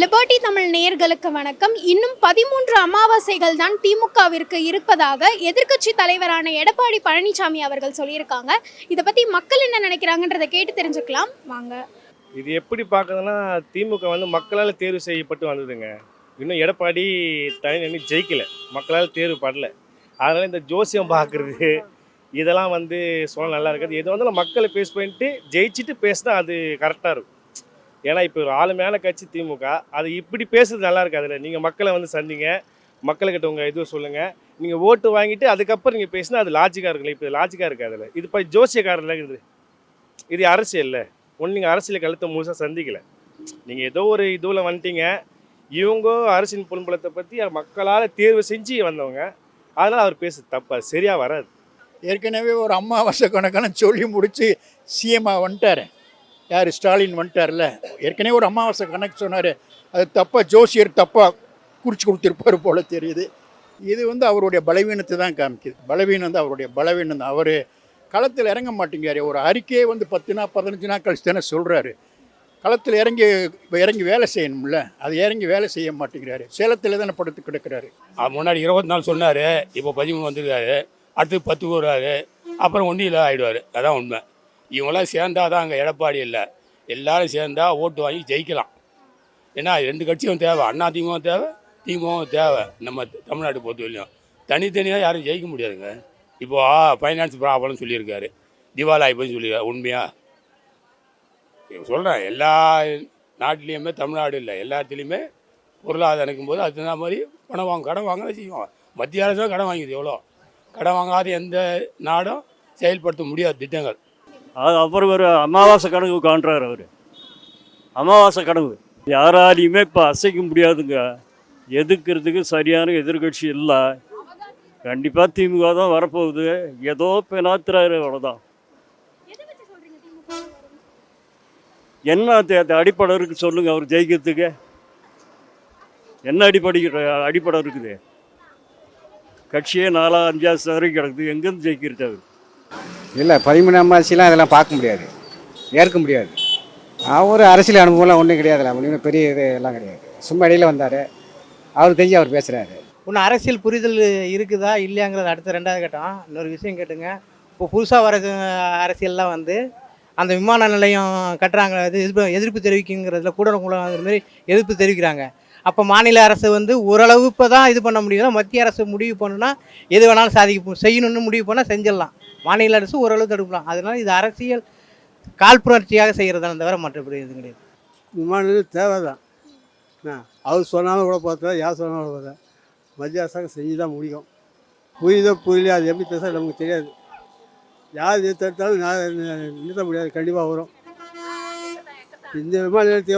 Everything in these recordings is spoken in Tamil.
லிபர்டி தமிழ் நேயர்களுக்கு வணக்கம். இன்னும் பதிமூன்று அமாவாசைகள் தான் திமுகவிற்கு இருப்பதாக எதிர்க்கட்சி தலைவரான எடப்பாடி பழனிசாமி அவர்கள் சொல்லியிருக்காங்க. இதை பத்தி மக்கள் என்ன நினைக்கிறாங்கன்றதை கேட்டு தெரிஞ்சுக்கலாம். வாங்க. இது எப்படி பார்க்குறதுன்னா திமுக வந்து மக்களால் தேர்வு செய்யப்பட்டு வந்ததுங்க. இன்னும் எடப்பாடி தனி நின்று ஜெயிக்கல. மக்களால் தேர்வு படல. அதனால் இந்த ஜோசியம் பார்க்குறது இதெல்லாம் வந்து சொல்ல நல்லா இருக்காது. எது வந்து மக்களை பேஸ் பண்ணிட்டு ஜெயிச்சுட்டு பேசினா அது கரெக்டாக இருக்கும். ஏன்னா இப்போ ஒரு ஆளுமையான கட்சி திமுக அது இப்படி பேசுறது நல்லா இருக்காதுல்ல. நீங்கள் மக்களை வந்து சந்திங்க மக்கள்கிட்ட உங்கள் இது சொல்லுங்கள் நீங்கள் ஓட்டு வாங்கிட்டு அதுக்கப்புறம் நீங்கள் பேசினா அது லாஜிக்காக இருக்குல்ல? இப்போ லாஜிக்காக இருக்காதுல்ல. இது இப்போ இருக்குது. இது இது இல்லை ஒன்று நீங்கள் அரசியல் கழுத்தை முழுசாக சந்திக்கலை. நீங்கள் ஏதோ ஒரு இதுவில் வந்துட்டீங்க. இவங்க அரசின் புலம்பலத்தை பற்றி மக்களால் தேர்வு செஞ்சு வந்தவங்க. அதனால் அவர் பேச தப்பு. அது சரியாக வராது. ஏற்கனவே ஒரு அம்மா கணக்கான சொல்லி முடித்து சிஎம்மாக வந்துட்டார். யார்? ஸ்டாலின் வந்துட்டார்ல. ஏற்கனவே ஒரு அமாவாசை கணக்கு சொன்னார். அது தப்பாக ஜோசியர் தப்பாக குறித்து கொடுத்துருப்பாரு போல தெரியுது. இது வந்து அவருடைய பலவீனத்தை தான் காமிக்குது. பலவீனம் வந்து அவருடைய பலவீனம் தான். அவர் களத்தில் இறங்க மாட்டேங்கிறார். ஒரு அறிக்கையே வந்து பத்து நாள் பதினஞ்சு நாள் கழிச்சு தானே சொல்கிறாரு களத்தில் இறங்கி இறங்கி வேலை செய்யணும்ல. அது இறங்கி வேலை செய்ய மாட்டேங்கிறாரு. சேலத்தில் தானே படுத்து கிடக்கிறாரு. முன்னாடி இருபத்தி நாள் சொன்னார். இப்போ பதிமூணு வந்துருக்காரு. அடுத்து பத்து வருவார். அப்புறம் ஒன்றும் இல்லை ஆகிடுவார் அதான் உண்மை. இவங்களாம் சேர்ந்தால் தான் அங்கே எடப்பாடி இல்லை. எல்லாரும் சேர்ந்தா ஓட்டு வாங்கி ஜெயிக்கலாம். ஏன்னா ரெண்டு கட்சியும் தேவை. அண்ணா திமுகவும் தேவை திமுகவும் தேவை. நம்ம தமிழ்நாட்டு பொறுத்தவரையிலும். தனித்தனியாக யாரும் ஜெயிக்க முடியாதுங்க. இப்போ ஃபைனான்ஸ் ப்ராப்ளம்னு சொல்லியிருக்காரு. திவாலி ஆகிப்போன்னு சொல்லியிருக்காரு உண்மையாக சொல்கிறேன் எல்லா நாட்டிலையுமே தமிழ்நாடு இல்லை. எல்லாத்துலேயுமே பொருளாதாரம் இருக்கும்போது அதுக்கு தகுந்த மாதிரி பணம் வாங்க கடன் வாங்க செய்வோம் மத்திய அரசும் கடன் வாங்கிது எவ்வளோ? கடன் வாங்காத எந்த நாடும் செயல்படுத்த முடியாத திட்டங்கள். அது அப்புறம் ஒரு அமாவாசை கணக்கு காண்றாரு அவர். அமாவாசை கனவு. யாராலையுமே இப்போ அசைக்க முடியாதுங்க. எதிர்க்கிறதுக்கு சரியான எதிர்கட்சி இல்லை. கண்டிப்பாக திமுக தான் வரப்போகுது. ஏதோ பெணாத்துறாரு அவ்வளோதான் என்ன தே அடிப்படை இருக்குது சொல்லுங்கள் அவர் ஜெயிக்கிறதுக்கு. என்ன அடிப்படை அடிப்படை இருக்குது? கட்சியே நாலா அஞ்சாவது வரைக்கும் கிடக்குது. எங்கேருந்து ஜெயிக்கிறது அவர்? இல்லை பதிமூணு அம்மாசிலாம் அதெல்லாம் பார்க்க முடியாது. ஏற்க முடியாது. அவர் அரசியல் அனுபவம்லாம் ஒன்றும் கிடையாதுல ஒன்றும் பெரிய இது எல்லாம் கிடையாது. சும்மா இடையில வந்தார். அவர் தெரிஞ்சு அவர் பேசுகிறாரு இன்னும் அரசியல் புரிதல் இருக்குதா இல்லையாங்கிறது அடுத்த ரெண்டாவது கட்டம். இன்னொரு விஷயம் கேட்டுங்க. இப்போ புதுசாக வர அரசியல்லாம் வந்து அந்த விமான நிலையம் கட்டுறாங்க அது எதிர்ப்பு எதிர்ப்பு தெரிவிக்குங்கிறதுல கூட கூட மாதிரி எதிர்ப்பு தெரிவிக்கிறாங்க. அப்போ மாநில அரசு வந்து ஓரளவு இப்போ தான் இது பண்ண முடியுதுன்னா மத்திய அரசு முடிவு பண்ணுன்னா எது வேணாலும் சாதிக்க செய்யணும்னு முடிவு பண்ணால் செஞ்சிடலாம். மாநில அரசு ஓரளவு தடுக்கலாம் அதனால் இது அரசியல் காழ்ப்புணர்ச்சியாக செய்கிறதான தவிர மற்றபடி எதுவும் கிடையாது. விமான தேவை தான் என்ன? அவர் சொன்னாலும் கூட பார்த்தா யார் சொன்னாலும் கூட பார்த்தா மத்திய அரசாங்கம் செஞ்சு தான் முடியும். புரியுதோ புரியலையோ அது எப்படி பேச நமக்கு தெரியாது. யார் எது நான் நிறுத்த முடியாது கண்டிப்பாக வரும். இந்த விமான நிலையத்தை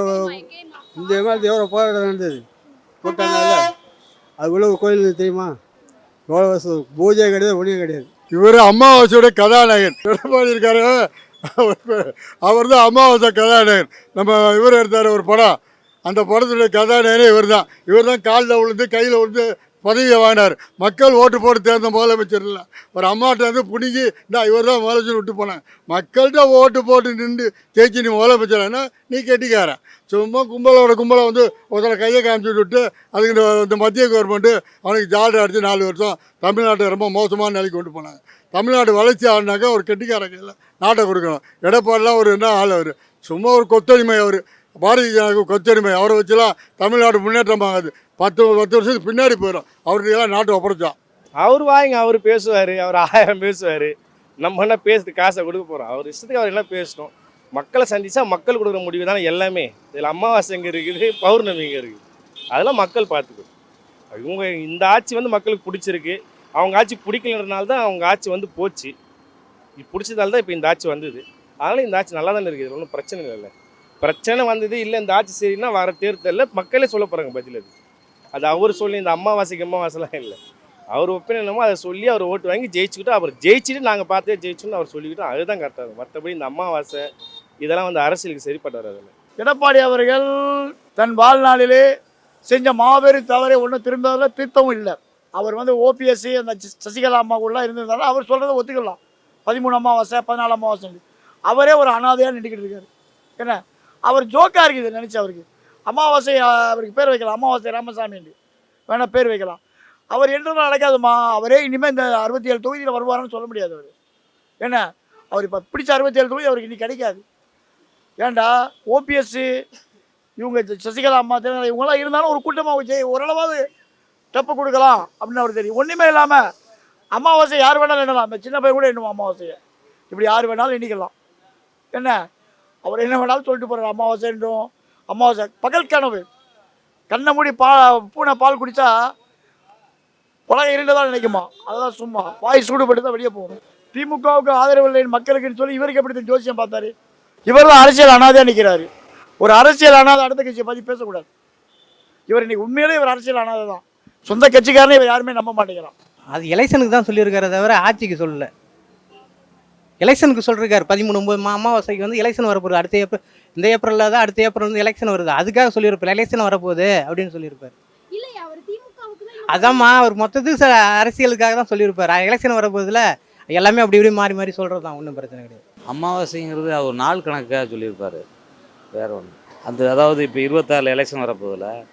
இந்த விமானத்தை எவ்வளோ போராட்டம் நடந்தது? போட்டாங்கல்ல அது உள்ள கோயில் தெரியுமா? எவ்வளோ வருஷம்? பூஜை கிடையாது ஒன்றும் கிடையாது. இவர் அமாவாசையோட கதாநாயகன். எடப்பாடி இருக்காரு. அவர் தான் அமாவாசை கதாநாயகன். நம்ம இவர் எடுத்தார் ஒரு படம். அந்த படத்துடைய கதாநாயகனே இவர் தான் இவர் தான் காலில் விழுந்து கையில் விழுந்து பதவியை வாங்கினார். மக்கள் ஓட்டு போட்டு தேர்ந்த முதலமைச்சர் இல்லை. ஒரு அம்மாட்ட வந்து பிடிங்கி நான் இவர் தான் முதலமைச்சர் விட்டு போனேன் மக்கள்கிட்ட ஓட்டு போட்டு நின்று தேய்ச்சி நீ முதலமைச்சர்னா நீ கெட்டிக்காரன் சும்மா கும்பலோட கும்பலை வந்து ஒருத்தரை கையை காமிச்சு விட்டு அதுக்கு இந்த மத்திய கவர்மெண்ட்டு அவனுக்கு ஜாலரி அடித்து நாலு வருஷம் தமிழ்நாட்டை ரொம்ப மோசமான நிலைக்கு கொண்டு போனாங்க. தமிழ்நாடு வளர்ச்சி ஆனாக்கா ஒரு கெட்டிக்கார கையில் நாட்டை கொடுக்கணும். எடப்பாடிலாம் ஒரு என்ன ஆள் அவர்? சும்மா ஒரு கொத்தடிமை அவர். பாரதிய ஜனதாவுக்கு கொத்தடிமை. அவரை வச்சுலாம் தமிழ்நாடு முன்னேற்றம் ஆகாது. பத்து பத்து வருஷத்துக்கு பின்னாடி போயிடும். அவருக்கெல்லாம் நாட்டு ஒப்படைச்சோம் அவர் வாங்க அவர் பேசுவார் அவர் ஆயிரம் பேசுவார். நம்ம என்ன பேசுறதுக்கு காசை கொடுக்க போகிறோம் அவர் இஷ்டத்துக்கு அவர் என்ன பேசணும் மக்களை சந்தித்தா மக்கள் கொடுக்குற முடிவு தானே எல்லாமே. இதில் அமாவாசை இங்கே இருக்குது பௌர்ணமி இங்கே இருக்குது? அதெல்லாம் மக்கள் பார்த்துக்கணும். இவங்க இந்த ஆட்சி வந்து மக்களுக்கு பிடிச்சிருக்கு. அவங்க ஆட்சி பிடிக்கலன்றனால தான் அவங்க ஆட்சி வந்து போச்சு. இது பிடிச்சதால தான் இப்போ இந்த ஆட்சி வந்தது. அதனால் இந்த ஆட்சி நல்லா தானே இருக்குது. ஒன்றும் பிரச்சனை இல்லை பிரச்சனை வந்தது இல்லை இந்த ஆட்சி சரின்னா வர தேர்தலில் மக்களே சொல்ல போகிறாங்க பதில் அது. அது அவர் சொல்லி இந்த அம்மாவாசைக்கு அம்மாவாசைலாம் இல்லை. அவர் ஒப்பீனியன் என்னமோ அதை சொல்லி அவர் ஓட்டு வாங்கி ஜெயிச்சுக்கிட்டு அவர் ஜெயிச்சுட்டு நாங்கள் பார்த்தே ஜெயிச்சோன்னு அவர் சொல்லிக்கிட்டோம் அதுதான் கரெக்டாக இருக்கும். மற்றபடி இந்த அம்மாவாசை இதெல்லாம் வந்து அரசியலுக்கு சரிப்பட்டு வராது எடப்பாடி அவர்கள் தன் வாழ்நாளிலே செஞ்ச மாபெரும் தவறை ஒன்றும் திரும்பதில் திருத்தவும் இல்லை. அவர் வந்து ஓபிஎஸ்சி அந்த சசிகலா அம்மா கூட இருந்திருந்தாலும் அவர் சொல்கிறத ஒத்துக்கலாம். பதிமூணு அமாவாசை பதினாலு அமாவாசை அவரே ஒரு அனாதையாக நின்றுக்கிட்டு இருக்காரு. என்ன? அவர் ஜோக்காக இருக்குது நினச்சி அவருக்கு. அமாவாசை அவருக்கு பேர் வைக்கலாம். அமாவாசை ராமசாமி வேணால் பேர் வைக்கலாம். அவர் என்றும் நடக்காதுமா அவரே இனிமேல் இந்த அறுபத்தி ஏழு தொகுதியில் வருவாருன்னு சொல்ல முடியாது அவர். என்ன அவர் இப்போ பிடிச்ச அறுபத்தி ஏழு தொகுதி அவருக்கு இன்னைக்கு கிடைக்காது. ஏன்டா ஓபிஎஸ் இவங்க சசிகலா அம்மா தெலுங்கு இவங்களாம் இருந்தாலும் ஒரு கூட்டமாக வச்சு ஓரளவாவது டப்பு கொடுக்கலாம் அப்படின்னு அவர் தெரியும். ஒன்றுமே இல்லாமல் அமாவாசை யார் வேணாலும் எண்ணலாம். இந்த சின்ன பையன் கூட எண்ணுவோம் அமாவாசையை. இப்படி யார் வேணாலும் எண்ணிக்கலாம். என்ன? அவர் என்ன வேணாலும் சொல்லிட்டு போகிறார் அமாவாசை என்றும் அமாவாசை பகல் கனவு கண்ணை மூடி பா பூனை பால் குடித்தா உலகம் இருண்டதான் நினைக்குமா? அதெல்லாம் சும்மா. வாய் சூடுபட்டு தான் வெளியே போகணும். திமுகவுக்கு ஆதரவு இல்லை மக்களுக்குன்னு சொல்லி இவருக்கு எப்படி தான் ஜோசியம் பார்த்தாரு. இவர் தான் அரசியல் அனாதையாக நிற்கிறாரு ஒரு அரசியல் அனாதை அடுத்த கட்சியை பற்றி பேசக்கூடாது. இவர் இன்னைக்கு உண்மையிலே இவர் அரசியல் அனாதை தான் சொந்த கட்சிக்காரனே இவர் யாருமே நம்ப மாட்டேங்கிறான். அது எலெக்ஷனுக்கு தான் சொல்லியிருக்காரு தவிர ஆட்சிக்கு சொல்லலை. எலெக்ஷனுக்கு சொல்லிருக்காரு. பதிமூணு ஒன்பது மா- அமாவாசைக்கு வந்து எலெக்ஷன் வரப்போகுது. அடுத்த ஏப்ரல் இந்த ஏப்ரலில் தான் அடுத்த ஏப்ரல் வந்து எலெக்ஷன் வருது. அதுக்காக சொல்லியிருப்பார். எலெக்ஷன் வரப்போகுது அப்படின்னு சொல்லியிருப்பார். இல்லையா? அவர் திமுகவுக்கு தான் அதாம்மா அவர் மொத்தத்துக்கு ச- அரசியலுக்காக தான் சொல்லியிருப்பார். எலெக்ஷன் வரப்போகுதுல எல்லாமே அப்படி இப்படி மாறி மாறி சொல்கிறது தான் ஒன்றும் பிரச்சனை கிடையாது. அமாவாசைங்கிறது அவர் நாள் கணக்காக சொல்லியிருப்பார். வேற ஒன்று அந்த அதாவது இப்போ இருபத்தாறில் எலெக்ஷன் வரப்போதில்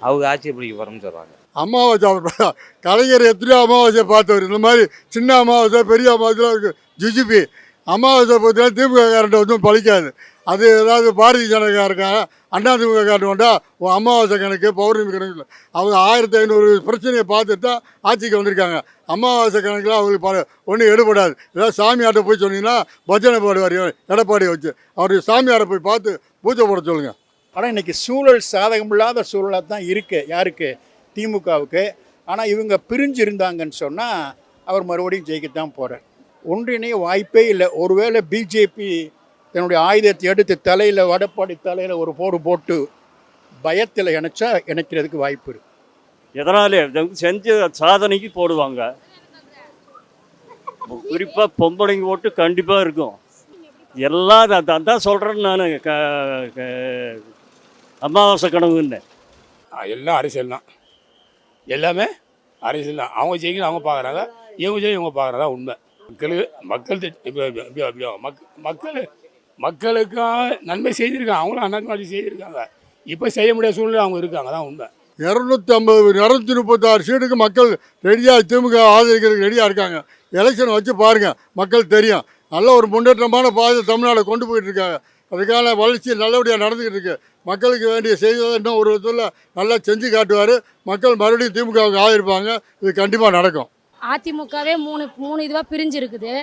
அவங்க ஆட்சி பிடிக்க போகிறோம்னு சொல்கிறாங்க அமாவாசை அவர் கலைஞர் எத்தனையோ அமாவாசையை பார்த்தவர். இந்த மாதிரி சின்ன அமாவாசை பெரிய அமாவாசைலாம் இருக்குது ஜிஜிபி. அமாவாசை பார்த்தீங்கன்னா திமுக காரண்ட வந்து பழிக்காது. அது ஏதாவது பாரதிய ஜனதா இருக்காங்க அண்ணா திமுக காரன் வந்தால் அமாவாசை கணக்கு பௌர்ணமி கணக்கு அவங்க ஆயிரத்தி ஐநூறு பிரச்சனையை பார்த்துட்டு தான் ஆட்சிக்கு வந்திருக்காங்க. அமாவாசை கணக்கில் அவங்களுக்கு பல ஒன்றும் எடுபடாது. ஏதாவது சாமியார்ட்ட போய் சொன்னீங்கன்னா பஜனை பாடுவார் எடப்பாடியை வச்சு. அவருடைய சாமியாரை போய் பார்த்து பூஜை போட சொல்லுங்கள் ஆனால் இன்றைக்கி சூழல் சாதகமில்லாத சூழலாக தான் இருக்குது யாருக்கு? திமுகவுக்கு. ஆனால் இவங்க பிரிஞ்சு இருந்தாங்கன்னு சொன்னால் அவர் மறுபடியும் ஜெயிக்கத்தான் போகிறார் ஒன்றிணைய வாய்ப்பே இல்லை. ஒருவேளை பிஜேபி தன்னுடைய ஆயுதத்தை எடுத்து தலையில் வடப்பாடி தலையில் ஒரு போடு போட்டு பயத்தில் இணைச்சா இணைக்கிறதுக்கு வாய்ப்பு இருக்கு. எதனாலே? செஞ்ச சாதனைக்கு போடுவாங்க. குறிப்பாக பொம்பளைங்க ஓட்டு கண்டிப்பாக இருக்கும். எல்லாம் அதான் அதான் சொல்கிறேன் நான் க க- அமாவாசை கனவுன்னு. ஆ, எல்லாம் அரசியல் தான் எல்லாமே அரசியல் தான். அவங்க ஜெயிக்கணும் அவங்க பார்க்குறாங்க இவங்க ஜெயி இவங்க பார்க்குறதா உண்மை. மக்களுக்கு மக்கள் மக் மக்கள் மக்களுக்காக நன்மை செய்திருக்காங்க. அவங்களும் அண்ணாச்சி செய்திருக்காங்க. இப்போ செய்ய முடியாத சூழ்நிலை அவங்க இருக்காங்க. தான் உண்மை. இரநூத்தி ஐம்பது இரநூத்தி முப்பத்தாறு சீட்டுக்கு மக்கள் ரெடியாக திமுக ஆதரிக்கிறதுக்கு ரெடியாக இருக்காங்க. எலெக்ஷன் வச்சு பாருங்கள் மக்கள் தெரியும். நல்ல ஒரு முன்னேற்றமான பாதை தமிழ்நாடு கொண்டு போயிட்டு இருக்காங்க. அதுக்கான வளர்ச்சி நல்லபடியாக நடந்துக்கிட்டு இருக்கு. மக்களுக்கு வேண்டிய செய்திகளை இன்னும் ஒரு விதத்தில் நல்லா செஞ்சு காட்டுவார். மக்கள் மறுபடியும் திமுகவுக்கு ஆதரிப்பாங்க. இது கண்டிப்பாக நடக்கும். அதிமுகவே மூணு மூணு இதுவாக பிரிஞ்சு இருக்குது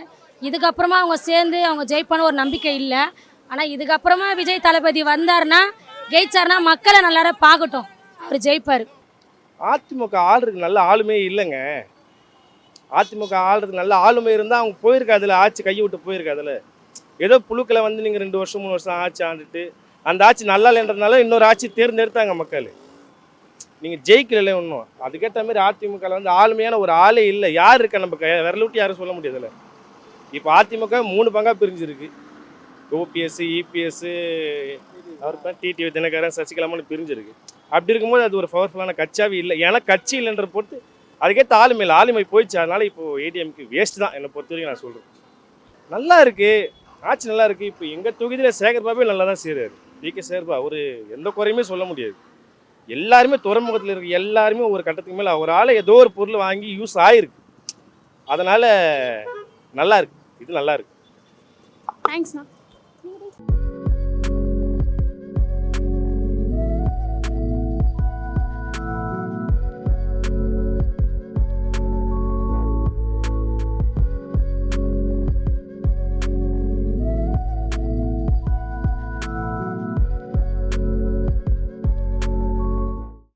இதுக்கப்புறமா அவங்க சேர்ந்து அவங்க ஜெயிப்பான ஒரு நம்பிக்கை இல்லை. ஆனால் இதுக்கப்புறமா விஜய் தளபதி வந்தாருன்னா ஜெயிச்சாருன்னா மக்களை நல்லார பார்க்கட்டும் அவர் ஜெயிப்பார். அதிமுக ஆள்றதுக்கு நல்ல ஆளுமே இல்லைங்க. அதிமுக ஆள்றதுக்கு நல்ல ஆளுமை இருந்தால் அவங்க போயிருக்காதுல ஆட்சி கையை விட்டு போயிருக்காதுல. ஏதோ புழுக்களை வந்து நீங்கள் ரெண்டு வருஷம் மூணு வருஷம் ஆட்சி ஆண்டுட்டு அந்த ஆட்சி நல்லா இல்லைன்றதுனால இன்னொரு ஆட்சி தேர்ந்தெடுத்தாங்க மக்கள். நீங்கள் ஜெயிக்கல ஒன்றும் அதுக்கேற்ற மாதிரி அதிமுக வந்து ஆளுமையான ஒரு ஆளே இல்லை. யார் இருக்கா நம்ம க- விட்டு யாரும் சொல்ல முடியாதுல்ல இப்போ அதிமுக மூணு பங்காக பிரிஞ்சிருக்கு. ஓபிஎஸ் இபிஎஸ் அவர் டிடிவி தினகரன் சசிகலாமனு பிரிஞ்சிருக்கு. அப்படி இருக்கும்போது அது ஒரு பவர்ஃபுல்லான கட்சியாகவே இல்லை. ஏன்னா கட்சி இல்லைன்ற போட்டு அதுக்கேற்ற ஆளுமை இல்லை. ஆளுமை போயிடுச்சு. அதனால இப்போ ஏடிஎம்க்கு வேஸ்ட் தான். என்னை பொறுத்த வரைக்கும் நான் சொல்கிறேன் நல்லா இருக்குது ஆட்சி நல்லா இருக்கு. இப்போ எங்கள் தொகுதியில் சேகர் பாபே நல்லா தான் செய்கிறாரு டி கே. சேர்பா ஒரு எந்த குறையுமே சொல்ல முடியாது. எல்லாருமே துறைமுகத்தில் இருக்க எல்லாருமே ஒரு கட்டத்துக்கு மேலே ஒரு ஏதோ ஒரு பொருள் வாங்கி யூஸ் ஆயிருக்கு. அதனால நல்லா இருக்கு. இது நல்லா இருக்கு. தேங்க்ஸ்ண்ணா